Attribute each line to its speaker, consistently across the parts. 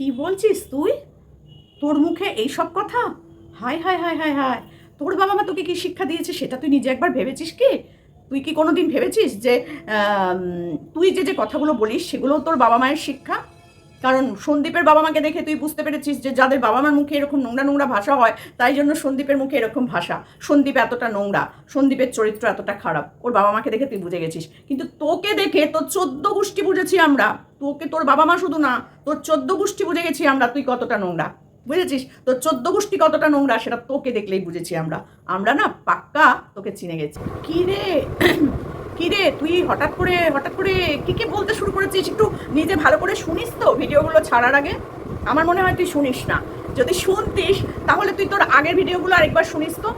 Speaker 1: কি বলছিস তুই? তোর মুখে এইসব কথা? হায় হায় হায় হায় হায়। তোর বাবা মা তোকে কি শিক্ষা দিয়েছে সেটা তুই নিজে একবার ভেবেছিস কি? তুই কি কোনোদিন ভেবেছিস যে তুই যে যে কথাগুলো বলিস সেগুলো তোর বাবা মায়ের শিক্ষা? কারণ সন্দীপের বাবা মাকে দেখে তুই বুঝতে পেরেছিস যে যাদের বাবা মার মুখে এরকম নোংরা নোংরা ভাষা হয়, তাই জন্য সন্দীপের মুখে এরকম ভাষা। সন্দীপ এতটা নোংরা, সন্দীপের চরিত্র এতটা খারাপ, ওর বাবা মাকে দেখে তুই বুঝে গেছিস। কিন্তু তোকে দেখে তোর চোদ্দ গোষ্ঠী বুঝেছি আমরা, তোকে তোর বাবা মা শুধু না, তোর চোদ্দ গোষ্ঠী বুঝে গেছি আমরা তুই কতটা নোংরা। বুঝেছিস? তোর চোদ্দ গোষ্ঠী কতটা নোংরা সেটা তোকে দেখলেই বুঝেছি আমরা। আমরা না পাক্কা তোকে চিনে গেছি। কি রে? কি রে? তুই হঠাৎ করে হঠাৎ করে কি কি বলতে শুরু করেছিস? একটু নিজে ভালো করে শুনিস তো ভিডিওগুলো ছাড়ার আগে? আমার মনে হয় তুই শুনিস না। যদি শুনতিস, তাহলে তুই তোর আগের ভিডিওগুলো আরেকবার শুনিস তো।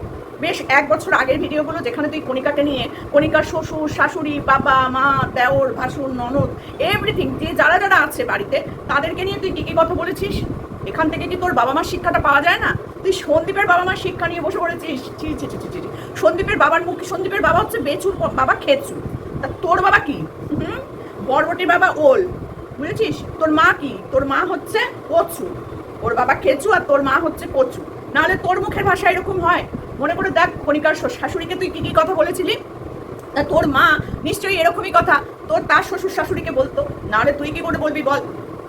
Speaker 1: বেশ, এক বছর আগের ভিডিওগুলো যেখানে তুই কণিকাকে নিয়ে, কণিকার শ্বশুর, শাশুড়ি, বাবা, মা, দেওর, ভাসুর, ননদ এভরিথিং যে যারা যারা আছে বাড়িতে, তাদেরকে নিয়ে তুই কী কী কথা বলেছিস? এখান থেকে কি তোর বাবা মার শিক্ষাটা পাওয়া যায় না? তুই সন্দীপের বাবা মার শিক্ষা নিয়ে বসে পড়েছিস। সন্দীপের বাবার মুখ সন্দীপের বাবা হচ্ছে বেচুর বাবা খেচু তা তোর বাবা কি? হুম? বরবটির বাবা ওল। বুঝেছিস? তোর মা কি? তোর মা হচ্ছে কচু। ওর বাবা খেচু আর তোর মা হচ্ছে কচু। নাহলে তোর মুখের ভাষা এরকম হয়। মনে করে দেখ কণিকার শাশুড়িকে তুই কি কি কথা বলেছিলি? তা তোর মা নিশ্চয়ই এরকমই কথা। তোর তার শ্বশুর শাশুড়িকে বলতো। নাহলে তুই কি করে বলবি বল?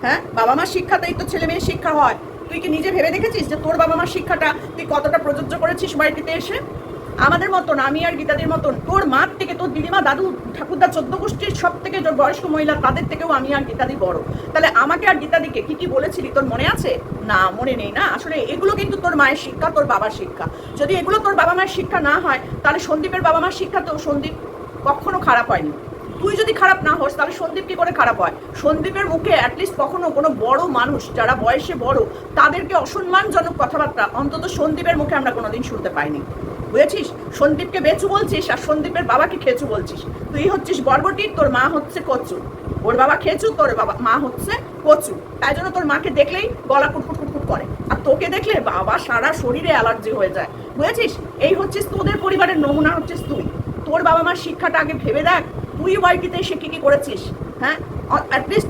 Speaker 1: হ্যাঁ? বাবা মার শিক্ষাতেই তো ছেলে মেয়ের শিক্ষা হয়। তুই কি নিজে ভেবে দেখেছিস যে তোর বাবা মার শিক্ষাটা তুই কতটা প্রযোজ্য করেছিস বাড়িতে এসে? আমাদের মতন, আমি আর গীতাদের মতন, তোর মার থেকে তোর দিদিমা, দাদু, ঠাকুরদা, চোদ্দ গোষ্ঠীর সব থেকে বয়স্ক মহিলা, তাদের থেকেও আমি আর গীতাদি বড়। তাহলে আমাকে আর গীতাদিকে কি কি বলেছিলি? তোর মনে আছে? না, মনে নেই না। আসলে এগুলো কিন্তু তোর মায়ের শিক্ষা, তোর বাবার শিক্ষা। যদি এগুলো তোর বাবা মায়ের শিক্ষা না হয়, তাহলে সন্দীপের বাবা মার শিক্ষা তো সন্দীপ কখনো খারাপ হয়নি। তুই যদি খারাপ না হোস, তাহলে সন্দীপ কি করে খারাপ হয়? সন্দীপের মুখে অ্যাটলিস্ট কখনো কোনো বড় মানুষ যারা বয়সে বড়, তাদেরকে অসম্মানজনক কথাবার্তা অন্তত সন্দীপের মুখে আমরা কোনোদিন শুনতে পাইনি। বুঝেছিস? সন্দীপকে বেচু বলছিস আর সন্দীপের বাবাকে খেচু বলছিস। তুই হচ্ছিস বরবটি তোর মা হচ্ছে কচু। ওর বাবা খেচু, তোর বাবা, মা হচ্ছে কচু। তাই জন্য তোর মাকে দেখলেই গলা কুটকুট কুটকুট করে। আর তোকে দেখলে বাবা সারা শরীরে অ্যালার্জি হয়ে যায়। বুঝেছিস? এই হচ্ছিস তোদের পরিবারের নমুনা হচ্ছিস তুই। তোর বাবা মার শিক্ষাটা আগে ভেবে দেখ। বাড়িতে এসে কি কি করেছিস? হ্যাঁ? অ্যাটলিস্ট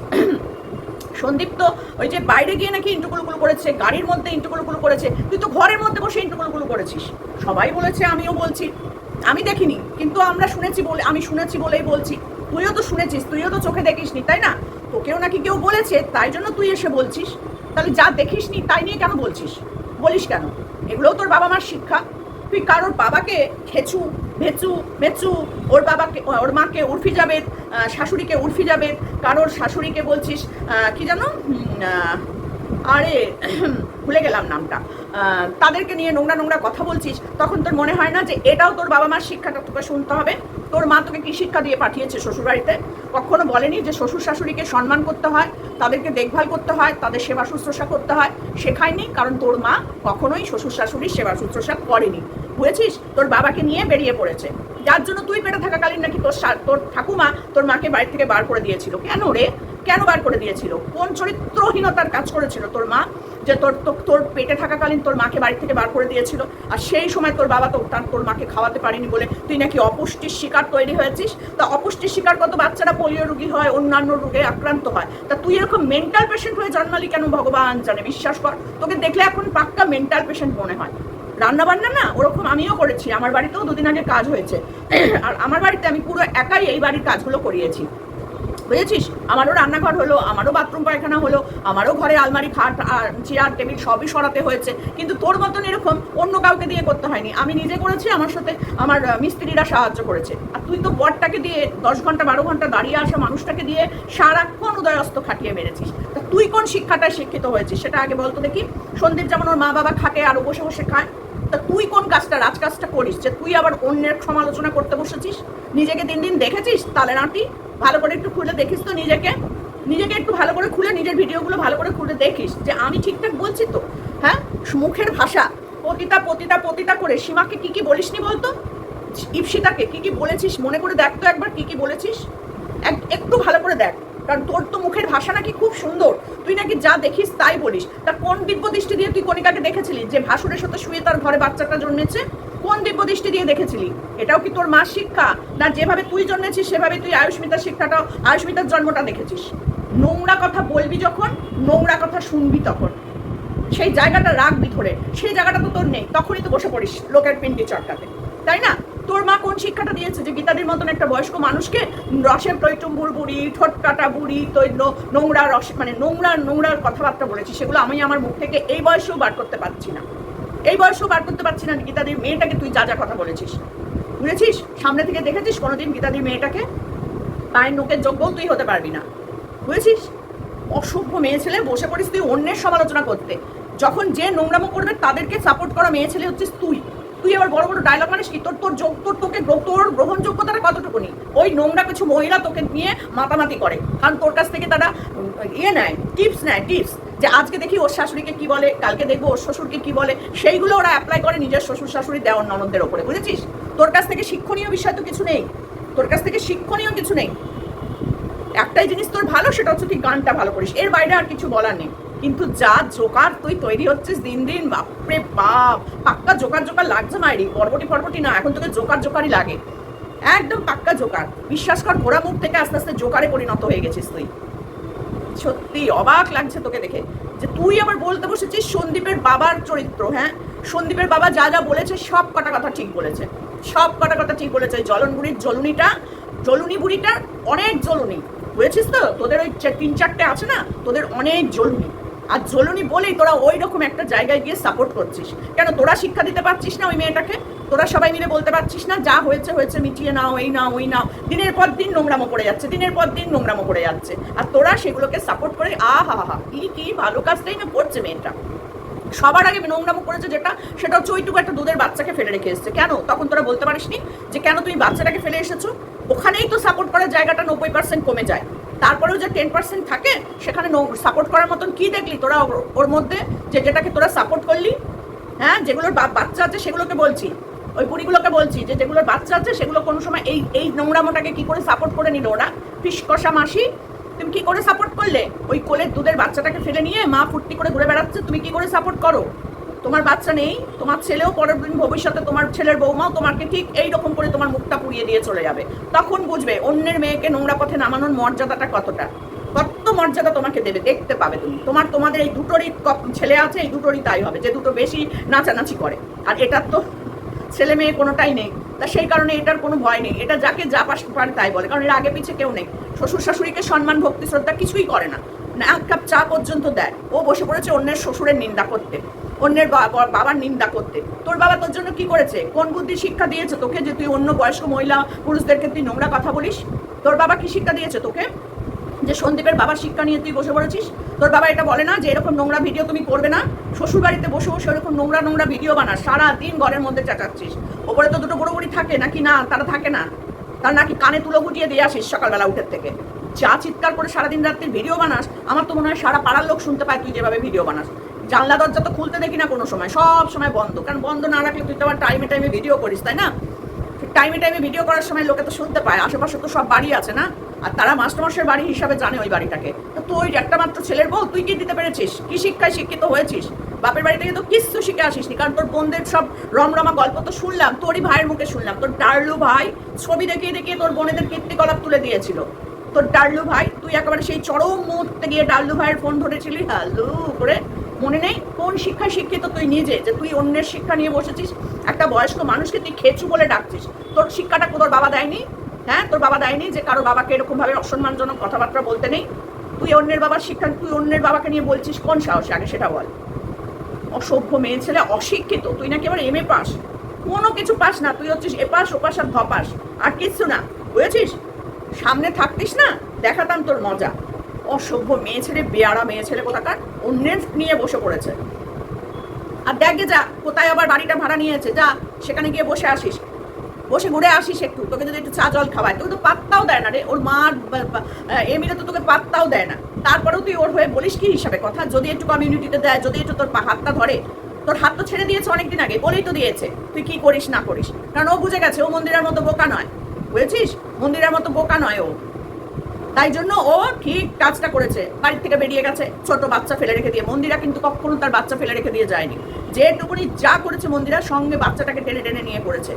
Speaker 1: সন্দীপ তো ওই যে বাইরে গিয়ে নাকি ইন্টুকুলুকুলু করেছে, গাড়ির মধ্যে ইন্টুকুলুকুলু করেছে, তুই তো ঘরের মধ্যে বসে ইন্টুকুলুকুলু করেছিস। সবাই বলেছে, আমিও বলছি। আমি দেখিনি, কিন্তু আমরা শুনেছি বলে, আমি শুনেছি বলেই বলছি। তুইও তো শুনেছিস, তুইও তো চোখে দেখিসনি, তাই না? তোকেও নাকি কেউ বলেছে, তাই জন্য তুই এসে বলছিস। তাহলে যা দেখিসনি, তাই নিয়ে কেন বলছিস? বলিস কেন? এগুলোও তোর বাবা মার শিক্ষা। তুই কারোর বাবাকে খেচু ভেচু মেচু, ওর বাবাকে, ওর মাকে উর্ফি যাবে শাশুড়িকে উর্ফি যাবে কারোর শাশুড়িকে বলছিস কি জানো? আরে, ভুলে গেলাম নামটা। তাদেরকে নিয়ে নোংরা নোংরা কথা বলছিস, তখন তোর মনে হয় না যে এটাও তোর বাবা মার শিক্ষাটা তোকে শুনতে হবে? তোর মা তোকে কি শিক্ষা দিয়ে পাঠিয়েছে শ্বশুরবাড়িতে? কখনো বলেনি যে শ্বশুর শাশুড়িকে সম্মান করতে হয়? তাদেরকে দেখভাল করতে হয়, তাদের সেবা শুশ্রূষা করতে হয়। শেখায়নি, কারণ তোর মা কখনোই শ্বশুর শাশুড়ির সেবা শুশ্রূষা করেনি। বুঝেছিস? তোর বাবাকে নিয়ে বেরিয়ে পড়েছে। যার জন্য তুই পেটে থাকাকালীন নাকি তোর তোর ঠাকুমা তোর মাকে বাড়ি থেকে বার করে দিয়েছিল। কেন রে? কেন বার করে দিয়েছিল? কোন চরিত্রহীনতার কাজ করেছিল তোর মা? যে তোর তোর পেটে থাকাকালীন তোর মাকে বাড়ি থেকে বার করে দিয়েছিল, আর সেই সময় তোর বাবা তো তার, তোর মাকে খাওয়াতে পারিনি বলে তুই নাকি অপুষ্টির শিকার তৈরি হয়েছিস? তা অপুষ্টির শিকার কত বাচ্চারা পোলিও রুগী হয়, অন্যান্য রোগে আক্রান্ত হয়? তা তুই এরকম মেন্টাল পেশেন্ট হয়ে জন্মালি কেন ভগবান জানে? বিশ্বাস কর, তোকে দেখলে এখন পাক্কা মেন্টাল পেশেন্ট মনে হয়। রান্না বান্না না, ওরকম আমিও করেছি, আমার বাড়িতেও দুদিন আগে কাজ হয়েছে। আর আমার বাড়িতে আমি পুরো একাই এই বাড়ির কাজগুলো করিয়েছি। বুঝেছিস? আমারও রান্নাঘর হলো, আমারও বাথরুম পায়খানা হলো, আমারও ঘরে আলমারি, খাট, আর চেয়ার টেবিল সবই সরাতে হয়েছে। কিন্তু তোর মতন এরকম অন্য কাউকে দিয়ে করতে হয়নি। আমি নিজে করেছি, আমার সাথে আমার মিস্ত্রিরা সাহায্য করেছে। আর তুই তো বরটাকে দিয়ে দশ ঘণ্টা, বারো ঘণ্টা দাঁড়িয়ে আসা মানুষটাকে দিয়ে সারাক্ষণ উদয়স্ত খাটিয়ে মেরেছিস। তা তুই কোন শিক্ষাটায় শিক্ষিত হয়েছিস? সেটা আগে বলতো দেখি। সন্দীপ যেমন ওর মা বাবা খাটে আরও বসে বসে খায়। তা তুই কোন কাজটা রাজকাজটা করিস? যে তুই আবার অন্যের সমালোচনা করতে বসেছিস? নিজেকে দিন দিন দেখেছিস তালে নাটি ভালো করে একটু খুলে দেখিস তো নিজেকে? নিজেকে একটু ভালো করে খুলে নিজের ভিডিওগুলো ভালো করে খুলে দেখিস। যে আমি ঠিকঠাক বলছি তো? হ্যাঁ? মুখের ভাষা, পতিতা পতিতা পতিতা করে সীমাকে কি কি বলিসনি বলতো? ইপসিতাকে কি কি বলেছিস? মনে করে দেখ তো একবার কি কি বলেছিস। এক- একটু ভালো করে দেখ। কারণ তোর তো মুখের ভাষা নাকি খুব সুন্দর। তুই নাকি যা দেখিস তাই বলিস। তা কোন দিব্য দৃষ্টি দিয়ে তুই কণিকাকে দেখেছিলি যে ভাসুরের সাথে শুয়ে তার ঘরে বাচ্চাটা জন্মেছে? কোন দিব্য দৃষ্টি দিয়ে দেখেছিলি? এটাও কি তোর মা শিক্ষা? না যেভাবে তুই জন্মেছিস, সেভাবে তুই আয়ুষ্মিতার শিক্ষাটা আয়ুষ্মিতার জন্মটা দেখেছিস? নোংরা কথা বলবি যখন, নোংরা কথা শুনবি তখন। সেই জায়গাটা রাখবি ধরে। সেই জায়গাটা তো তোর নেই। তখনই তো বসে পড়িস লোকের পিন্ডি চটকাতে তাই না? তোর মা কোন শিক্ষাটা দিয়েছে? যে গীতাদির মতন একটা বয়স্ক মানুষকে রসের টৈটুম্বুর বুড়ি ঠোঁট কাটা বুড়ি, তৈল, নোংরা রস মানে নোংরা নোংরার কথাবার্তা বলেছি, সেগুলো আমি আমার মুখ থেকে এই বয়সেও বার করতে পারছি না। এই বয়সেও বার করতে পারছি না গীতাদির মেয়েটাকে তুই যা যা কথা বলেছিস। বুঝেছিস? সামনে থেকে দেখেছিস কোনোদিন গীতাদির মেয়েটাকে? পায়ের নোকের যোগ্যও তুই হতে পারবি না। বুঝেছিস? অসভ্য মেয়ে ছেলে, বসে পড়িস তুই অন্যের সমালোচনা করতে। যখন যে নোংরামো করবে, তাদেরকে সাপোর্ট করা মেয়ে ছেলে হচ্ছিস তুই। তুই আবার বড় বড় ডায়লগ মানিস কি? তোর তোর যোগ তোর তোকে তোর গ্রহণযোগ্যতাটা কতটুকুনি? ওই নোংরা কিছু মহিলা তোকে নিয়ে মাতামাতি করে। কারণ তোর কাছ থেকে তারা ইয়ে নেয় টিপস নেয় টিপস যে আজকে দেখি ওর শাশুড়িকে কি বলে, কালকে দেখব ওর শ্বশুরকে কি বলে। সেইগুলো ওরা অ্যাপ্লাই করে নিজের শ্বশুর শাশুড়ি দেওয়ার ননদদের ওপরে, বুঝেছিস? তোর কাছ থেকে শিক্ষণীয় বিষয় তো কিছু নেই। তোর কাছ থেকে শিক্ষণীয় কিছু নেই। একটাই জিনিস তোর ভালো, সেটা হচ্ছে তুই গানটা ভালো করিস। এর বাইরে আর কিছু বলার নেই। কিন্তু যা জোকার তুই তৈরি হচ্ছিস দিন দিন, বাপরে বাপ। পাক্কা জোকার জোকার লাগছে মাইরি পরবটি পরবটি না, এখন তোকে জোকার জোকারই লাগে। একদম পাক্কা জোকার। বিশ্বাস কর, ঘোড়া মুখ থেকে আস্তে আস্তে জোকারে পরিণত হয়ে গেছিস তুই। সত্যি অবাক লাগছে তোকে দেখে। যে তুই আবার বলতে বসেছিস সন্দীপের বাবার চরিত্র হ্যাঁ? সন্দীপের বাবা যা যা বলেছে, সব কটা কথা ঠিক বলেছে। সব কটা কথা ঠিক বলেছে। ওই জলন বুড়ির জলুনিটা জলুনি বুড়িটা অনেক জলুনি বুঝেছিস তো? তোদের ওই তিন চারটে আছে না? তোদের অনেক জলুনি আর জলুনি বলেই তোরা ওই রকম একটা জায়গায় গিয়ে সাপোর্ট করছিস। কেন তোরা শিক্ষা দিতে পারছিস না ওই মেয়েটাকে? তোরা সবাই মিলে বলতে পারছিস না, যা হয়েছে হয়েছে, মিটিয়ে নাও, এই নাও, ওই নাও। দিনের পর দিন নোংরামো করে যাচ্ছে, দিনের পর দিন নোংরামো করে যাচ্ছে। আর তোরা সেগুলোকে সাপোর্ট করে আ হা হা কি কি ভালো কাজটাই না করছে মেয়েটা। সবার আগে নোংরামো করেছে যেটা, সেটা হচ্ছে ওইটুকু একটা দুধের বাচ্চাকে ফেলে রেখে এসেছে। কেন? তখন তোরা বলতে পারিসনি যে কেন তুমি বাচ্চাটাকে ফেলে এসেছ? ওখানেই তো সাপোর্ট করার জায়গাটা নব্বই পার্সেন্ট কমে যায়। তারপরেও যে টেন পার্সেন্ট থাকে, সেখানে সাপোর্ট করার মতন কি দেখলি তোরা ওর- মধ্যে? যে যেটাকে তোরা সাপোর্ট করলি? হ্যাঁ যেগুলোর বাচ্চা আছে সেগুলোকে বলছি। ওই বুড়িগুলোকে বলছি যে যেগুলোর বাচ্চা আছে সেগুলো কোনো সময় এই এই নোংরামোটাকে কি করে সাপোর্ট করে নিল ওরা? ফিস কষা মাসি, তুমি কি করে সাপোর্ট করলে? ওই কোলের দুধের বাচ্চাটাকে ফেলে নিয়ে মা ফুর্তি করে ঘুরে বেড়াচ্ছে, তুমি কি করে সাপোর্ট করো? তোমার বাচ্চা নেই, তোমার ছেলেও পরের দিন ভবিষ্যতে তোমার ছেলের বৌমাও তোমাকে ঠিক এই রকম করে তোমার মুখটা পুড়িয়ে দিয়ে চলে যাবে। তখন বুঝবে অন্যের মেয়েকে নোংরা পথে নামানোর মর্যাদাটা কতটা। কত মর্যাদা তোমাকে দেবে, দেখতে পাবে তুমি। তোমার, তোমাদের এই দুটোরই ছেলে আছে, এই দুটোরই তাই হবে, যে দুটো বেশি নাচানাচি করে। আর এটার তো ছেলে মেয়ে কোনোটাই নেই। তা সেই কারণে এটার কোনো ভয় নেই। এটা যাকে যা পাশ পারে তাই বলে। কারণ এর আগে পিছে কেউ নেই। শ্বশুর শাশুড়িকে সম্মান, ভক্তি, শ্রদ্ধা কিছুই করে না। না, এক কাপ চা পর্যন্ত দেয়। ও বসে পড়েছে অন্যের শ্বশুরের নিন্দা করতে। অন্যের বাবার নিন্দা করতে। তোর বাবা তোর জন্য কি করেছে? কোন বুদ্ধি শিক্ষা দিয়েছে তোকে যে তুই অন্য বয়স্ক মহিলা পুরুষদেরকে তুই নোংরা কথা বলিস? তোর বাবা কি শিক্ষা দিয়েছে তোকে? যে সন্দীপের বাবার শিক্ষা নিয়ে তুই বসে পড়েছিস? তোর বাবা এটা বলে না যে এরকম নোংরা ভিডিও তুমি করবে না। শ্বশুর বাড়িতে বসে বসে এরকম নোংরা নোংরা ভিডিও বানা সারা দিন ঘরের মধ্যে চাচাচ্ছিস। ওপরে তো দুটো বুড়ো থাকে নাকি? না, তারা থাকে না। তার নাকি কানে তুলো গুটিয়ে দিয়ে আসিস সকালবেলা উঠের থেকে। যা চিৎকার করে সারাদিন রাত্রির ভিডিও বানাস, আমার তো মনে হয় সারা পাড়ার লোক শুনতে পায় তুই যেভাবে ভিডিও বানাস। জানলা দরজা তো খুলতে দেখি না কোনো সময়, সব সময় বন্ধ। কারণ বন্ধ না রাখলে তুই তো আবার টাইমে টাইমে ভিডিও করিস, তাই না? টাইমে টাইমে ভিডিও করার সময় লোকে তো শুনতে পায়, আশেপাশে তো সব বাড়ি আছে না? আর তারা মাস্টারমশের বাড়ি হিসাবে জানে ওই বাড়িটাকে। তো তুই একটা মাত্র ছেলের বউ, তুই কি দিতে পেরেছিস? কি শিক্ষায় শিক্ষিত হয়েছিস? বাপের বাড়ি থেকে তো কিচ্ছু শিখে আসিসনি, কারণ তোর বোনদের সব রমরমা গল্প তো শুনলাম, তোরই ভাইয়ের মুখে শুনলাম। তোর ডার্লু ভাই ছবি দেখিয়ে দেখিয়ে তোর বোনেদের কীর্তিকলাপ তুলে দিয়েছিল। তোর ডার্লু ভাই, তুই একেবারে সেই চরম মুহূর্তে গিয়ে ডার্লু ভাইয়ের ফোন ধরেছিলি, হ্যালো করে মনে নেই? কোন শিক্ষায় শিক্ষিত তুই নিজে যে তুই অন্যের শিক্ষা নিয়ে বসেছিস? একটা বয়স্ক মানুষকে তুই খেচু বলে ডাকছিস। তোর শিক্ষাটা তোর বাবা দেয়নি? হ্যাঁ তোর বাবা দেয়নি যে কারও বাবাকে এরকম ভাবে অসম্মানজনক কথাবার্তা বলতে নেই? তুই অন্যের বাবার শিক্ষা, তুই অন্যের বাবাকে নিয়ে বলছিস কোন সাহসে? আগে সেটা বল। অসভ্য মেয়ে ছেলে, অশিক্ষিত, তুই নাকি আবার এম এ পাস? কোনো কিছু পাস না, তুই হচ্ছিস এপাস, ওপাস আর ধপাস। আর কিচ্ছু না, বুঝেছিস? সামনে থাকতিস না, দেখাতাম তোর মজা। অসভ্য মেয়ে ছেলে বেয়ারা মেয়ে ছেলে কোথাকার? অন্যের নিয়ে বসে পড়েছে। আর দেখে যা, কোথায় আবার বাড়িটা ভাড়া নিয়েছে? যা, সেখানে গিয়ে বসে আসিস। বসে ঘুরে আসিস একটু। তোকে যদি একটু চা, জল খাওয়ায়, তোকে তো পাত্তাও দেয় না রে। ওর মা এমনিতে তো তোকে পাত্তাও দেয় না। তারপরেও তুই ওর হয়ে বলিস কি হিসাবে কথা? যদি একটু কমিউনিটিতে দেয়, যদি একটু তোর হাতটা ধরে। তোর হাত তো ছেড়ে দিয়েছে অনেকদিন আগে, বলেই তো দিয়েছে। তুই কি করিস, না করিস? কারণ ও বুঝে গেছে, ও মন্দিরের মতো বোকা নয়। বুঝেছিস? মন্দিরের মতো বোকা নয় ও। তাই জন্য ও ঠিক কাজটা করেছে। বাড়ি থেকে বেরিয়ে গেছে। ছোট বাচ্চা ফেলে রেখে দিয়ে। মন্দিরা কিন্তু কখনো তার বাচ্চা ফেলে রেখে দিয়ে যায়নি। যেটুকুনি যা করেছে মন্দিরা, সঙ্গে বাচ্চাটাকে টেনে টেনে নিয়ে করেছে।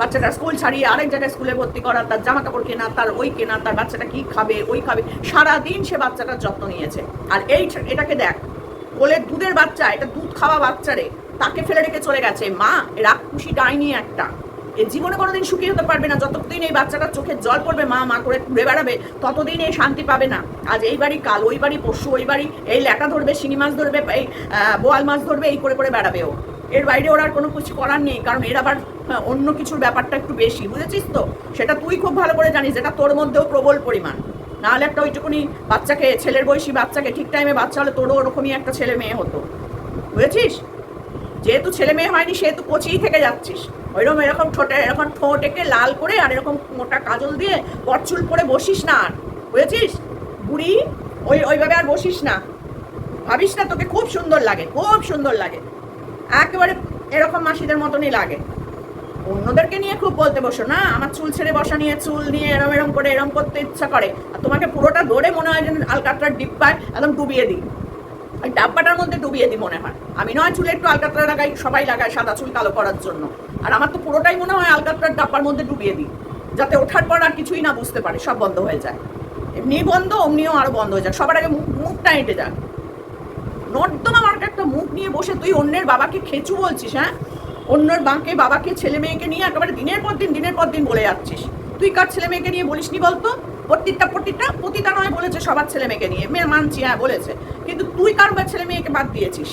Speaker 1: বাচ্চাটা স্কুল ছাড়িয়ে আরেক জায়গায় স্কুলে ভর্তি করা, তার জামা কাপড় কেনা, তার ওই কেনা, তার বাচ্চাটা কি খাবে, ওই খাবে, সারাদিন সে বাচ্চাটার যত্ন নিয়েছে। আর এই এটাকে দেখ কোলের দুধের বাচ্চা, এটা দুধ খাওয়া বাচ্চারে তাকে ফেলে রেখে চলে গেছে। মা রাগ খুশি ডাইনি একটা। এ জীবনে কোনোদিন সুখী হতে পারবে না। যতদিন এই বাচ্চাটার চোখে জল পড়বে, মা মা করে ঘুরে বেড়াবে, ততদিন এই শান্তি পাবে না। আজ এই বাড়ি কাল ওই বাড়ি, পরশু ওই বাড়ি, এই ল্যাটা ধরবে, শিঙি মাছ ধরবে, এই বোয়াল মাছ ধরবে, এই করে করে বেড়াবে ও। এর বাইরে ওর আর কোনো কিছু করার নেই, কারণ এর আবার অন্য কিছুর ব্যাপারটা একটু বেশি, বুঝেছিস তো? সেটা তুই খুব ভালো করে জানিস, যেটা তোর মধ্যেও প্রবল পরিমাণ। নাহলে একটা ওইটুকুনি বাচ্চাকে, ছেলের বয়সী বাচ্চাকে, ঠিক টাইমে বাচ্চা হলে তোরও ওরকমই একটা ছেলে মেয়ে হতো। বুঝেছিস? যেহেতু ছেলে মেয়ে হয়নি, সেহেতু কচিই থেকে যাচ্ছিস। ওইরকম, এরকম ঠোঁটে, এরকম ঠোঁটেকে লাল করে আর এরকম মোটা কাজল দিয়ে বটচুল পরে বসিস না আর। বুঝেছিস? বুড়ি, ওই, ওইভাবে আর বসিস না। ভাবিস না তোকে খুব সুন্দর লাগে, খুব সুন্দর লাগে। একেবারে এরকম মাসিদের মতনই লাগে। অন্যদেরকে নিয়ে খুব বলতে বসো, না? আমার চুল ছেড়ে বসা নিয়ে, চুল নিয়ে এরম এরম করে, এরম করতে ইচ্ছা করে। আর তোমাকে পুরোটা ধরে মনে হয় যেন আলকাতরার ডিব্বায় একদম ডুবিয়ে দিই। ডাব্বাটার মধ্যে ডুবিয়ে দিই মনে হয়। আমি নয় চুলে একটু আলকাতরা লাগাই, সবাই লাগায় সাদা চুল কালো করার জন্য। আর আমার তো পুরোটাই মনে হয় আলকাতরার ডাব্বার মধ্যে ডুবিয়ে দিই, যাতে ওঠার পর আর কিছুই না বুঝতে পারে, সব বন্ধ হয়ে যায়। এমনি বন্ধ, অমনিও আরও বন্ধ হয়ে যায়। সবার আগে মুখ মুখটা হেঁটে যাক। নর্দমা মার্কা একটা মুখ নিয়ে বসে, তুই অন্যের বাবাকে খেচু বলছিস হ্যাঁ? অন্যের বাঁকে, বাবাকে, ছেলে মেয়েকে নিয়ে একেবারে দিনের পর দিন, দিনের পর দিন বলে যাচ্ছিস। তুই কার ছেলে মেয়েকে নিয়ে বলিসনি বলতো? প্রত্যেকটা প্রত্যেকটা প্রতিটা নয় বলেছে সবার ছেলে মেয়েকে নিয়ে। মেয়ে মানছি হ্যাঁ বলেছে। কিন্তু তুই কার ছেলে মেয়েকে বাদ দিয়েছিস?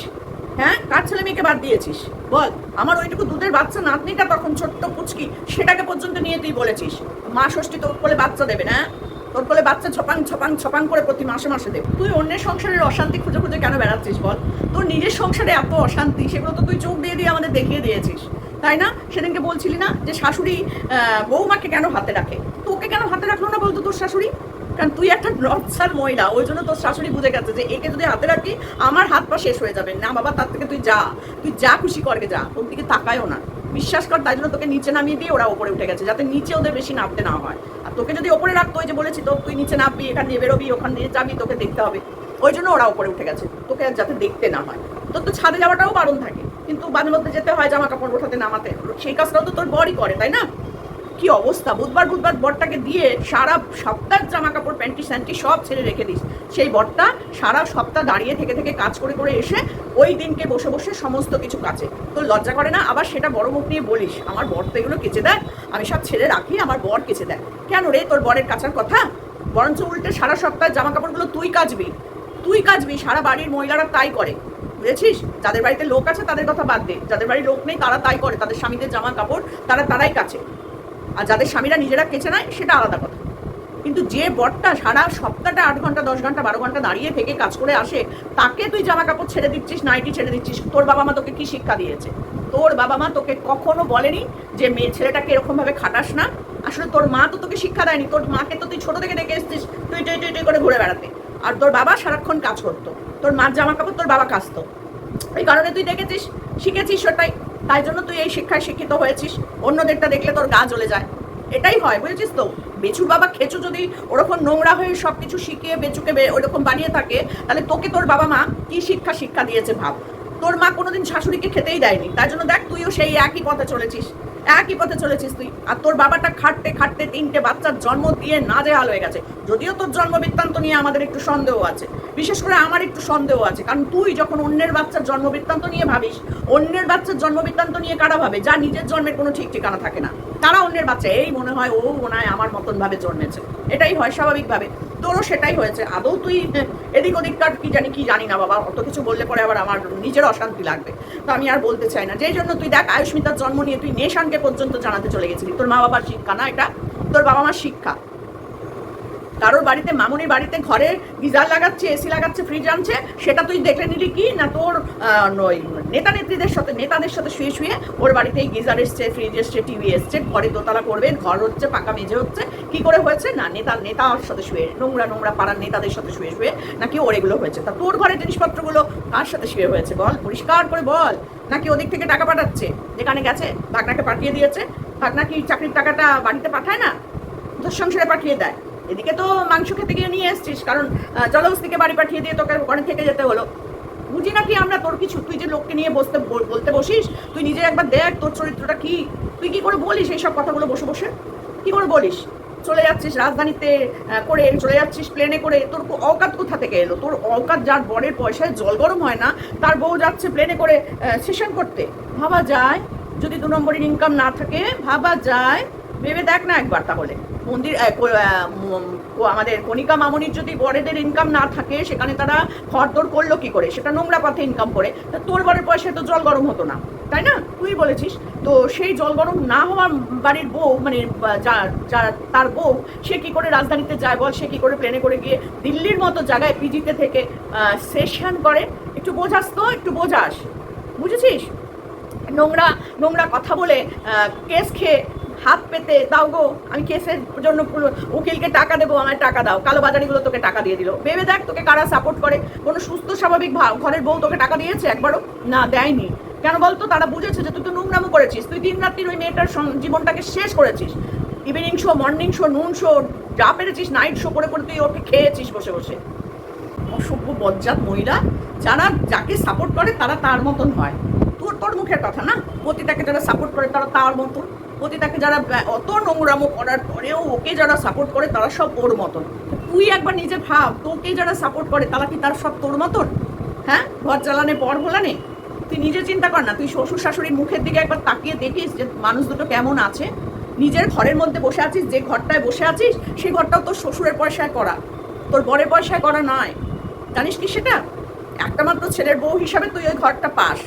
Speaker 1: হ্যাঁ কার ছেলে মেয়েকে বাদ দিয়েছিস? বল, আমার ওইটুকু দুধের বাচ্চা নাতনিটা তখন ছোট্ট পুচকি, সেটাকে পর্যন্ত নিয়ে তুই বলেছিস? মা ষষ্ঠী তোর কোলে বাচ্চা দেবে না তোর কোলে বাচ্চা ছপাং ছপাং ছপাং করে প্রতি মাসে মাসে দেবে। তুই অন্যের সংসারের অশান্তি খুঁজে খুঁজে কেন বেড়াচ্ছিস বল? তোর নিজের সংসারে এত অশান্তি, সেগুলো তো তুই চোখ দিয়ে দিয়ে আমাদের দেখিয়ে দিয়েছিস। তাই না? সেদিনকে বলছিলি না যে শাশুড়ি বৌমাকে কেন হাতে রাখে? তোকে কেন হাতে রাখল না বলতো তোর শাশুড়ি? কারণ তুই একটা নর্সার মহিলা, ওই জন্য তোর শাশুড়ি বুঝে গেছে যে একে যদি হাতে রাখি, আমার হাত পা শেষ হয়ে যাবে। না বাবা, তার থেকে তুই যা তুই যা খুশি করবে যা তোর দিকে তাকায়ও না। বিশ্বাস কর, তাই জন্য তোকে নিচে নামিয়ে দিয়ে ওরা ওপরে উঠে গেছে, যাতে নিচে ওদের বেশি নামতে না হয়। আর তোকে যদি ওপরে রাখতো, ওই যে বলেছি তো, তুই নিচে নামবি, এখান দিয়ে বেরোবি, ওখান দিয়ে যাবি, তোকে দেখতে হবে। ওই জন্য ওরা ওপরে উঠে গেছে, তোকে আর যাতে দেখতে না হয়। তোর তো ছাদে যাওয়াটাও বারণ থাকে, কিন্তু বাদের মধ্যে যেতে হয় জামা কাপড় ওঠাতে নামাতে। সেই কাজটাও তো তোর বরই করে, তাই না? কি অবস্থা? বুধবার বুধবার বরটাকে দিয়ে সারা সপ্তাহ জামা কাপড় প্যান্টি, স্যান্টি সব ছেড়ে রেখে দিস। সেই বরটা সারা সপ্তাহ দাঁড়িয়ে থেকে থেকে কাজ করে করে এসে ওই দিনকে বসে বসে সমস্ত কিছু কাছে। তোর লজ্জা করে না? আবার সেটা বড় মুখ নিয়ে বলিস। আমার বর তো এগুলো কেচে দেয়। আমি সব ছেড়ে রাখি, আমার বর কেচে দেয়। কেন রে তোর বরের কাচার কথা? বরঞ্চ উল্টে সারা সপ্তাহ জামা কাপড়গুলো তুই কাচবি। তুই কাচবি, সারা বাড়ির মহিলারা তাই করে। বুঝেছিস? যাদের বাড়িতে লোক আছে তাদের কথা বাদ দে। যাদের বাড়ির লোক নেই তারা তাই করে। তাদের স্বামীদের জামা কাপড় তারা তারাই কাছে। আর যাদের স্বামীরা নিজেরা কেচে নেয়, সেটা আলাদা কথা। কিন্তু যে বরটা সারা সপ্তাহটা আট ঘণ্টা, দশ ঘণ্টা, বারো ঘণ্টা দাঁড়িয়ে থেকে কাজ করে আসে, তাকে তুই জামা কাপড় ছেড়ে দিচ্ছিস, নাইটি ছেড়ে দিচ্ছিস, তোর বাবা মা তোকে কি শিক্ষা দিয়েছে? তোর বাবা মা তোকে কখনো বলেনি যে মেয়ে ছেলেটাকে এরকম ভাবে খাটাস না। আসলে তোর মা তো তোকে শিক্ষা দেয়নি, তোর মাকে তো তুই ছোট থেকে দেখে এসছিস তুই টুই টুই টুই করে ঘুরে বেড়াতে। আর তোর বাবা সারাক্ষণ কাজ করতো। তোর মার জামা কাপড় তোর বাবা কাচতো। এই কারণে তুই দেখেছিস, শিখেছিস ওটাই। তাই জন্য তুই এই শিক্ষায় শিক্ষিত হয়েছিস। অন্যদেরটা দেখলে তোর গা জ্বলে যায়। এটাই হয়, বুঝেছিস তো? বেচুর বাবা খেচু যদি ওরকম নোংরা হয়ে সব কিছু শিখিয়ে বেচুকে ওরকম বানিয়ে থাকে, তাহলে তোকে তোর বাবা মা কি শিক্ষা শিক্ষা দিয়েছে ভাব? তোর মা কোনোদিন শাশুড়িকে খেতেই দেয়নি। তার জন্য দেখ, তুইও সেই একই পথে চলেছিস। একই পথে চলেছিস তুই। আর তোর বাবাটা খাটতে খাটতে তিনটে বাচ্চার জন্ম দিয়ে নাজেহাল হয়ে গেছে। যদিও তোর জন্ম বৃত্তান্ত নিয়ে আমাদের একটু সন্দেহ আছে। বিশেষ করে আমার একটু সন্দেহ আছে। কারণ তুই যখন অন্যের বাচ্চার জন্ম বৃত্তান্ত নিয়ে ভাবিস, অন্যের বাচ্চার জন্ম বৃত্তান্ত নিয়ে কারা ভাবে? যা নিজের জন্মের কোনো ঠিক ঠিকানা থাকে না। তারা অন্যের বাচ্চা। এই মনে হয় ও মনে হয় আমার মতন ভাবে জন্মেছে। এটাই হয় স্বাভাবিকভাবে। তোরও সেটাই হয়েছে। আদৌ তুই এদিক ওদিককার কি জানি কি জানি না বাবা, অত কিছু বললে পরে আবার আমার নিজের অশান্তি লাগবে। তো আমি আর বলতে চাই না। যেই জন্য তুই দেখ, আয়ুষ্মিতার জন্ম নিয়ে তুই নেশানকে পর্যন্ত জানাতে চলে গেছিলি। তোর মা বাবার শিক্ষা না এটা? তোর বাবা মার শিক্ষা? কারোর বাড়িতে, মামুনির বাড়িতে ঘরে গিজার লাগাচ্ছে, এসি লাগাচ্ছে ফ্রিজ আনছে, সেটা তুই দেখে নিলি কি না তোর নেতা নেত্রীদের সাথে, নেতাদের সাথে শুয়ে শুয়ে ওর বাড়িতেই গিজার এসছে ফ্রিজ এসছে টিভি এসছে, ঘরে দোতলা করবে, ঘর হচ্ছে, পাকা মেঝে হচ্ছে, কি করে হয়েছে? না, নেতা, নেতার সাথে শুয়ে, নোংরা নোংরা পাড়ার নেতাদের সাথে শুয়ে শুয়ে নাকি ওর এগুলো হয়েছে। তা তোর ঘরের জিনিসপত্রগুলো কার সাথে শুয়ে হয়েছে বল? পরিষ্কার করে বল। নাকি ওদিক থেকে টাকা পাঠাচ্ছে? যেখানে গেছে, ভাগনাকে পাঠিয়ে দিয়েছে। ভাগনা কি চাকরির টাকাটা বাড়িতে পাঠায় না? তোর সংসারে পাঠিয়ে দেয়। এদিকে তো মাংস খেতে গিয়ে নিয়ে এসছিস কারণ আহ, জলহস্তিকে বাড়ি পাঠিয়ে দিয়ে তোকে ওখানে থেকে যেতে হলো। বুঝি নাকি আমরা তোর কিছু তুই যে লোককে নিয়ে বসতে বল- বলতে বসিস তুই নিজে একবার দেখ তোর চরিত্রটা কি। তুই কি করে বলিস এইসব কথাগুলো বসে বসে? কি করে বলিস? চলে যাচ্ছিস রাজধানীতে করে চলে যাচ্ছিস প্লেনে করে তোর কো- অকাত কোথা থেকে এলো? তোর অকাত যার বরের পয়সায় জল গরম হয় না তার বউ যাচ্ছে প্লেনে করে সেশন করতে। ভাবা যায় যদি দু নম্বরের ইনকাম না থাকে ভাবা যায় ভেবে দেখ না একবার তাহলে। মন্দির আমাদের কণিকা মামনির যদি বড়েদের ইনকাম না থাকে, সেখানে তারা খরদর করল কি করে? সেটা নোংরা পথে ইনকাম করে। তা তোর বরের পয়সায় তো জল গরম হতো না, তাই না? তুই বলেছিস। তো সেই জল গরম না হওয়ার বাড়ির বউ মানে বা, যা- যা- তার বউ, সে কি করে রাজধানীতে যায় বল? সে কি করে প্লেনে করে গিয়ে দিল্লির মতো জায়গায় পিজিতে থেকে সেশন করে? একটু বোঝাস তো, একটু বোঝাস। বুঝেছিস? নোংরা নোংরা কথা বলে কেস খেয়ে হাত পেতে দাও গো। আমি কেসের জন্য উকিলকে টাকা দেবো, আমায় টাকা দাও। কালো বাজারিগুলো তোকে টাকা দিয়ে দিল। ভেবে দেখ তোকে কারা সাপোর্ট করে। কোনো সুস্থ, স্বাভাবিক ঘরের বউ তোকে টাকা দিয়েছে একবারও? না, দেয়নি। কেন বলতো? তারা বুঝেছে যে তুই তো নোংরামো করেছিস। তুই দিন রাত্রির ওই মেয়েটার জীবনটাকে শেষ করেছিস। Evening show morning show noon show যা পেরেছিস নাইট শো করে করে তুই ওকে খেয়েছিস বসে বসে। অসভ্য, বজ্জাত মহিলা। যারা যাকে সাপোর্ট করে, তারা তার মতন হয়। তোর তোর মুখের কথা না? পতিতাকে যারা সাপোর্ট করে, তারা তার মতন। পতিতাকে যারা ব্যা- অত নোংরামো করার পরেও ওকে যারা সাপোর্ট করে তারা সব ওর মতন। তুই একবার নিজে ভাব তোকে যারা সাপোর্ট করে তারা কি তার সব তোর মতন? হ্যাঁ? ঘর জ্বালানে, পর ভোলানে তুই নিজে চিন্তা কর না, তুই শ্বশুর শাশুড়ির মুখের দিকে একবার তাকিয়ে দেখিস যে মানুষ দুটো কেমন আছে। নিজের ঘরের মধ্যে বসে আছিস, যে ঘরটায় বসে আছিস সেই ঘরটাও তোর শ্বশুরের পয়সায় করা। তোর বরের পয়সায় করা নয়। জানিস কি সেটা? একটা মাত্র ছেলের বউ হিসাবে তুই ওই ঘরটা পাস।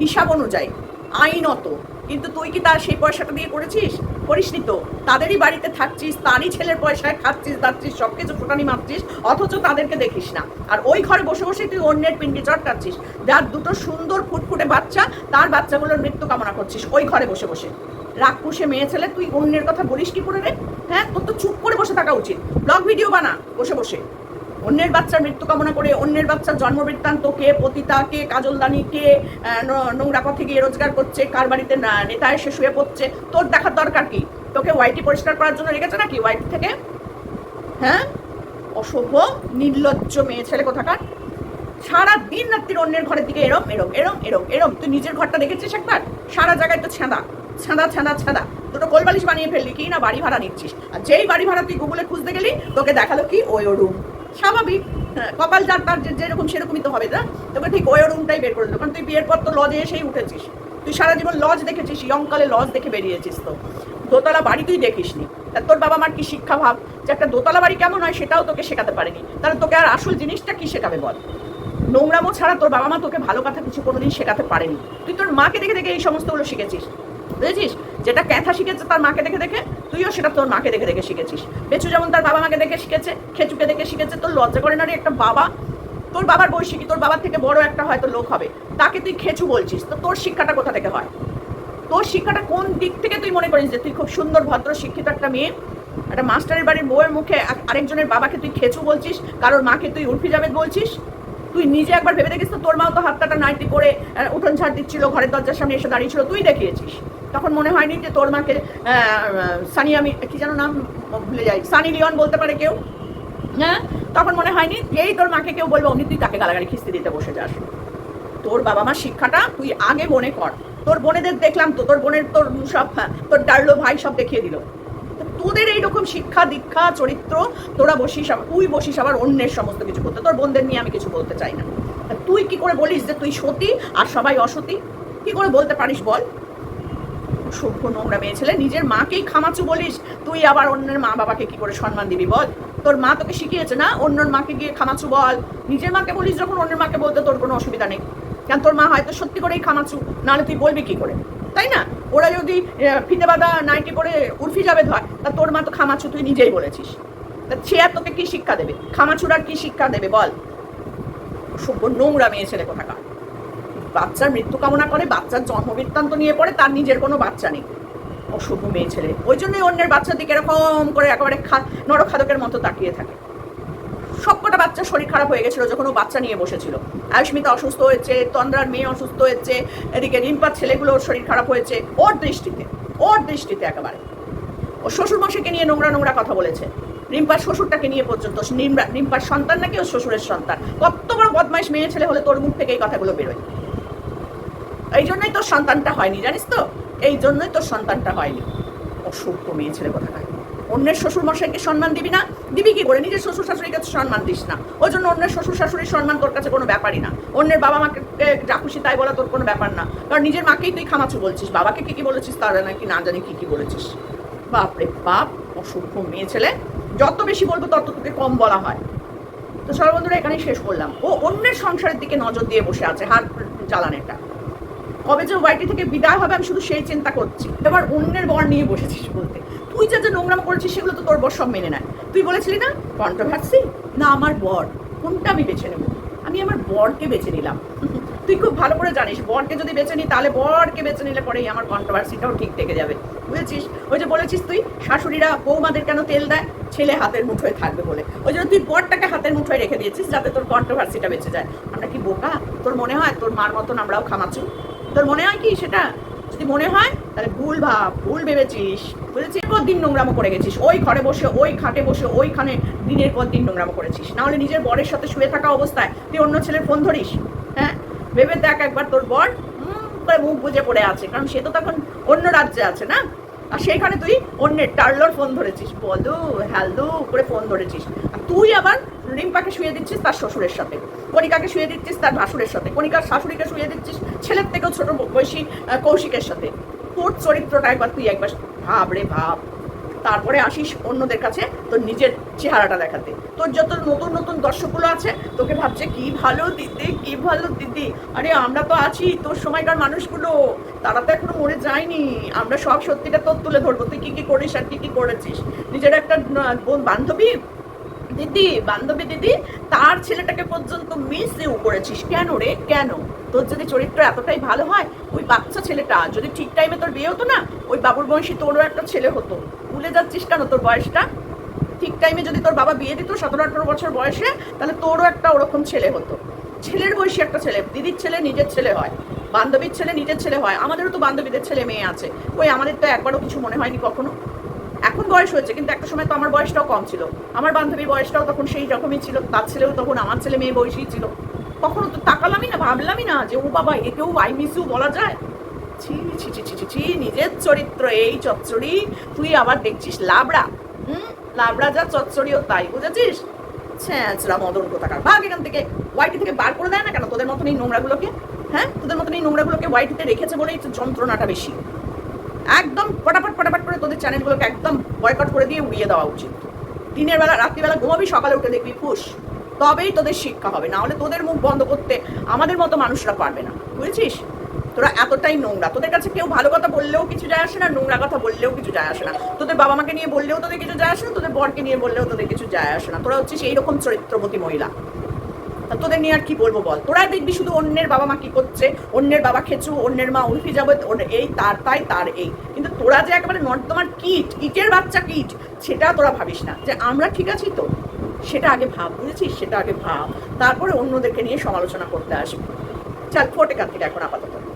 Speaker 1: হিসাব অনুযায়ী। আইনত। কিন্তু তুই কি তার সেই পয়সাটা দিয়ে করেছিস? করিসনি তো। তাদেরই বাড়িতে থাকছিস, তারই ছেলের পয়সায় খাচ্ছিস, দাচ্ছিস সব কিছু ফুটানি মারছিস অথচ তাদেরকে দেখিস না। আর ওই ঘরে বসে বসে তুই অন্যের পিন্ডি চটকাচ্ছিস। যার দুটো সুন্দর ফুটফুটে বাচ্চা, তার বাচ্চাগুলোর মৃত্যু কামনা করছিস ওই ঘরে বসে বসে। পুষে মেয়ে ছেলে, তুই অন্যের কথা বলিস কি করে রে? হ্যাঁ তোর তো চুপ করে বসে থাকা উচিত। ব্লগ ভিডিও বানা, বসে বসে। অন্যের বাচ্চার মৃত্যু কামনা করে অন্যের বাচ্চার জন্ম বৃত্তান্ত, কে পতিতা, কে কাজলদানি কে নোংরা পথে গিয়ে রোজগার করছে, কার বাড়িতে নেতা এসে শুয়ে পড়ছে, তোর দেখার দরকার কি? তোকে ওয়াইটি পরিষ্কার করার জন্য রেখেছে নাকি ওয়াইটি থেকে? হ্যাঁ? অসভ্য, নির্লজ্জ মেয়ে ছেলে কোথাকার? সারা দিন রাত্রির অন্যের ঘরের দিকে এরম এরম এরম এরম এরম। তুই নিজের ঘরটা দেখেছিস একবার? সারা জায়গায় তো ছেঁদা ছেঁদা ছেঁদা ছেঁদা দুটো কোলবালিশ বানিয়ে ফেললি, কি না বাড়ি ভাড়া নিচ্ছিস? আর যেই বাড়ি ভাড়া তুই গুগলে খুঁজতে গেলি, তোকে দেখাল কি? ওই রুম স্বাভাবিক। হ্যাঁ, কপাল যার তার যেরকম সেরকমই তো হবে না? তোকে ঠিক ওই রুমটাই বের করে দিল কারণ তুই বিয়ের পর তো লজে এসেই উঠেছিস। তুই সারা জীবন লজ দেখেছিস ইয়ংকালে লজ দেখে বেরিয়েছিস তো। দোতলা বাড়ি তুই দেখিসনি। তা তোর বাবা মার কি শিক্ষা ভাব? যে একটা দোতলা বাড়ি কেমন হয় সেটাও তোকে শেখাতে পারেনি। তাহলে তোকে আর আসল জিনিসটা কি শেখাবে বল? নোংরামো ছাড়া তোর বাবা মা তোকে ভালো কথা কিছু কোনোদিন শেখাতে পারেনি। তুই তোর মাকে দেখে দেখে এই সমস্তগুলো শিখেছিস। বুঝেছিস? যেটা ক্যাথা শিখেছে তার মাকে দেখে দেখে তুইও সেটা তোর মাকে দেখে দেখে শিখেছিস। বেচু যেমন তার বাবা মাকে দেখে শিখেছে, খেচুকে দেখে শিখেছে, তোর লজ্জা করে না রে একটা বাবা? তোর বাবার বৈশিকী তোর বাবার থেকে বড় একটা হয়তো লোক হবে। তাকে তুই খেচু বলছিস, তো তোর শিক্ষাটা কোথা থেকে হয়? তোর শিক্ষাটা কোন দিক থেকে তুই মনে করিস যে তুই খুব সুন্দর, ভদ্র, শিক্ষিত একটা মেয়ে? একটা মাস্টারের বাড়ির বউয়ের মুখে আরেকজনের বাবাকে তুই খেচু বলছিস, কারোর মাকে তুই উর্ফি জাবেদ বলছিস? তুই নিজে একবার ভেবে দেখিস তো তোর মাও তো হাতটাটা নাইটি করে উঠোন ঝাড় দিচ্ছিল, ঘরের দরজার সামনে এসে দাঁড়িয়েছিল, তুই দেখিয়েছিস। তখন মনে হয়নি যে তোর মাকে সানি আমি কি যেন নাম ভুলে যাই সানি লিওন বলতে পারে কেউ? হ্যাঁ? তখন মনে হয়নি যেই তোর মাকে কেউ বলবে অমনি তুই তাকে গালাগালি খিস্তি দিতে বসে যাস। তোর বাবা মার শিক্ষাটা তুই আগে মনে কর। তোর বোনেদের দেখলাম তো তোর বোনের তোর সব হ্যাঁ, তোর ডার্লো ভাই সব দেখিয়ে দিল। তোদের এইরকম শিক্ষা দীক্ষা চরিত্র তোরা বসিস তুই বসিস আবার অন্যের সমস্ত কিছু করতে। তোর বোনদের নিয়ে আমি কিছু বলতে চাই না। তুই কি করে বলিস যে তুই সতী আর সবাই অসতী? কি করে বলতে পারিস বল? সভ্য নোংরা মেয়ে ছেলে, নিজের মাকেই খামাচু বলিস, তুই আবার অন্যের মা বাবাকে কি করে সম্মান দিবি বল? তোর মা তোকে শিখিয়েছে না, অন্যর মাকে গিয়ে খামাচু বল? নিজের মাকে বলিস যখন অন্যের মাকে বলতে তোর কোনো অসুবিধা নেই। কারণ তোর মা হয়তো সত্যি করেই খামাচু, নাহলে তুই বলবি কি করে? তাই না? ওরা যদি ফিতে বাঁধা নাইটি পরে উর্ফি যাবে ধয় তা তোর মা তো খামাচু তুই নিজেই বলেছিস। তা সে আর তোকে কি শিক্ষা দেবে? খামাচুর আর কি শিক্ষা দেবে বল? সভ্য নোংরা মেয়ে ছেলে কোথাকার? বাচ্চার মৃত্যু কামনা করে, বাচ্চার জন্ম বৃত্তান্ত নিয়ে পড়ে, তার নিজের কোনো বাচ্চা নেই। অসভ্য মেয়ে ছেলে। ওই জন্যই অন্যের বাচ্চার দিকে এরকম করে একেবারে নরখাদকের মতো তাকিয়ে থাকে। সবকটা বাচ্চার শরীর খারাপ হয়ে গেছিল যখন ও বাচ্চা নিয়ে বসেছিল। আয়ুষ্মিতা অসুস্থ হয়েছে, তন্দ্রার মেয়ে অসুস্থ হয়েছে, এদিকে রিম্পার ছেলেগুলোর শরীর খারাপ হয়েছে, ওর দৃষ্টিতে ওর দৃষ্টিতে একেবারে। ও শ্বশুর মশাইকে নিয়ে নোংরা নোংরা কথা বলেছে। রিম্পার শ্বশুরটাকে নিয়ে পর্যন্ত রিম্পার সন্তান নাকি ওর শ্বশুরের সন্তান? কত বড় বদমাইশ মেয়ে ছেলে হলে তোর মুখ থেকে এই কথাগুলো বেরোয়? জন্যই তোর সন্তানটা হয়নি, জানিস তো? এই জন্যই তোর সন্তানটা হয়নি। অসভ্য মেয়ে ছেলে কথা অন্যের শ্বশুর মশাইকে সম্মান দিবি না? দিবি কি করে? নিজের শ্বশুর শাশুড়িকে কাছে সম্মান দিস না। ওই জন্য অন্যের শ্বশুর শাশুড়ির সম্মান তোর কাছে কোনো ব্যাপারই না। অন্যের বাবা মাকে যা খুশি তাই বলা তোর কোনো ব্যাপার না। কারণ নিজের মাকেই তুই খামাচু বলছিস। বাবাকে কী কী বলেছিস তারা নাকি না জানি কী কী বলেছিস। বাপরে বাপ, অসভ্য মেয়ে ছেলে। যত বেশি বলব তত তোকে কম বলা হয়। তো সর্বন্ধুরা এখানেই শেষ করলাম। ও অন্যের সংসারের দিকে নজর দিয়ে বসে আছে, হাত জ্বালানেটা কবে যে ওয়াইটি থেকে বিদায় হবে, আমি শুধু সেই চিন্তা করছি। এবার অন্যের বর নিয়ে বসেছিস বলতে। তুই যা যা নোংরাম করেছিস, সেগুলো তো তোর বর সব মেনে নেয়। তুই বলেছিলি না কন্ট্রোভার্সি না, আমার বর। কোনটা আমি বেছে নেব? আমি আমার বরকে বেছে নিলাম। তুই খুব ভালো করে জানিস, বরকে যদি বেছে নিই, তাহলে বরকে বেছে নিলে পরেই আমার কন্ট্রোভার্সিটাও ঠিক থেকে যাবে। বুঝেছিস? ওই যে বলেছিস তুই, শাশুড়িরা বৌমাদের কেন তেল দেয়? ছেলে হাতের মুঠোয় থাকবে বলে। ওই জন্য তুই বরটাকে হাতের মুঠোয় রেখে দিয়েছিস, যাতে তোর কন্ট্রোভার্সিটা বেঁচে যায়। আমরা কি বোকা? তোর মনে হয়? তোর মার মতন আমরাও খামাচু তোর মনে হয় কি সেটা যদি মনে হয়, তাহলে ভুল ভাব, ভুল ভেবেছিস। বুঝেছিস পর দিন নোংরামো করে গেছিস। ওই ঘরে বসে, ওই খাটে বসে, ওইখানে দিনের পর দিন নোংরামো করেছিস। না হলে নিজের বরের সাথে শুয়ে থাকা অবস্থায় তুই অন্য ছেলের ফোন ধরিস হ্যাঁ? ভেবে দেখ একবার তোর বর করে মুখ বুঝে পড়ে আছে। কারণ সে তো তখন অন্য রাজ্যে আছে, না? আর সেইখানে তুই অন্যের টার্লোর ফোন ধরেছিস। বলো হ্যালো করে ফোন ধরেছিস। আর তুই আবার রিম্পাকে শুয়ে দিচ্ছিস তার শ্বশুরের সাথে। কণিকাকে শুয়ে দিচ্ছিস তার ভাসুরের সাথে। কণিকার শাশুড়িকে শুয়ে দিচ্ছিস ছেলের থেকেও ছোট বয়সী কৌশিকের সাথে। তোর চরিত্রটা একবার তুই একবার ভাব রে ভাব। তারপরে আসিস অন্যদের কাছে তোর নিজের চেহারাটা দেখাতে। তোর যত নতুন নতুন দর্শকগুলো আছে, তোকে ভাবছে, কি ভালো দিদি, কি ভালো দিদি। আরে, আমরা তো আছি তোর সময়কার মানুষগুলো। তারা তো এখনও মরে যায়নি। আমরা সব সত্যিটা তোর তুলে ধরবো। তুই কি কি করিস আর কি কি করেছিস? নিজের একটা বোন বান্ধবী দিদি, বান্ধবী দিদি, তার ছেলেটাকে পর্যন্ত মিস ইউ করেছিস। কেন রে? কেন? তোর যদি চরিত্র এতটাই ভালো হয়, ওই বাচ্চা ছেলেটা, যদি ঠিক টাইমে তোর বিয়ে হতো না, ওই বাবুর বয়সী তোরও একটা ছেলে হতো। ভুলে যাচ্ছিস কেন তোর বয়সটা? ঠিক টাইমে যদি তোর বাবা বিয়ে দিত, সতেরো, আঠারো বছর বয়সে, তাহলে তোরও একটা ওরকম ছেলে হতো। ছেলের বয়সী একটা ছেলে, দিদির ছেলে নিজের ছেলে হয়, বান্ধবীর ছেলে নিজের ছেলে হয়। আমাদেরও তো বান্ধবীদের ছেলে মেয়ে আছে। ওই আমাদের তো একবারও কিছু মনে হয়নি কখনো? এখন বয়স হয়েছে, কিন্তু একটা সময় তো আমার বয়সটাও কম ছিল। আমার বান্ধবীর বয়সটাও তখন সেই রকমই ছিল, তার ছেলেও তখন, আমার ছেলে মেয়ে বয়সী ছিল। কখনো তো তাকালামই না, ভাবলামই না যে, ও বাবা একেও আই মিস ইউ বলা যায়? ছি ছি ছি ছি ছি নিজের চরিত্র এই চচ্চড়ি, তুই আবার দেখছিস লাবড়া। হুম? লাবড়া যা চচ্চড়িও তাই, বুঝেছিস? ছ্যাঁচড়া মদন কোথাকার। ভাগ এখান থেকে ওয়াইটি থেকে বার করে দেয় না কেন? তোদের মতন এই নোংরাগুলোকে? হ্যাঁ? তোদের মতন এই নোংরাগুলোকে ওয়াইটিতে রেখেছে বলেই তো যন্ত্রণাটা বেশি। একদম ফটাফট ফটাফট করে তোদের চ্যানেলগুলোকে একদম বয়কট করে দিয়ে উড়িয়ে দেওয়া উচিত। দিনের বেলা, রাত্রিবেলা ঘুমাবি, সকালে উঠে দেখবি, ফুস, তবেই তোদের শিক্ষা হবে। না হলে তোদের মুখ বন্ধ করতে আমাদের মতো মানুষরা পারবে না। বুঝেছিস? তোরা এতটাই নোংরা। তোদের কাছে কেউ ভালো কথা বললেও কিছু যায় আসে না, নোংরা কথা বললেও কিছু যায় আসে না। তোদের বাবা মাকে নিয়ে বললেও তোদের কিছু যায় আসে না, তোদের বরকে নিয়ে বললেও তোদের কিছু যায় আসে না। তোরা হচ্ছিস এইরকম চরিত্রবতী মহিলা। তোদের নিয়ে আর কি বলব বল? তোরা দেখবি শুধু অন্যের বাবা মা কি করছে, অন্যের বাবা খেচু, অন্যের মা উল্ফি যাবে এই, তার তাই, তার এই। কিন্তু তোরা যে একেবারে নর্দমার কিট ইটের বাচ্চা কিট, সেটা তোরা ভাবিস না। যে আমরা ঠিক আছি তো? সেটা আগে ভাব, বুঝেছিস? সেটা আগে ভাব। তারপরে অন্যদেরকে নিয়ে সমালোচনা করতে আসবে। চাল ফোটে কান থেকে এখন আপাতত।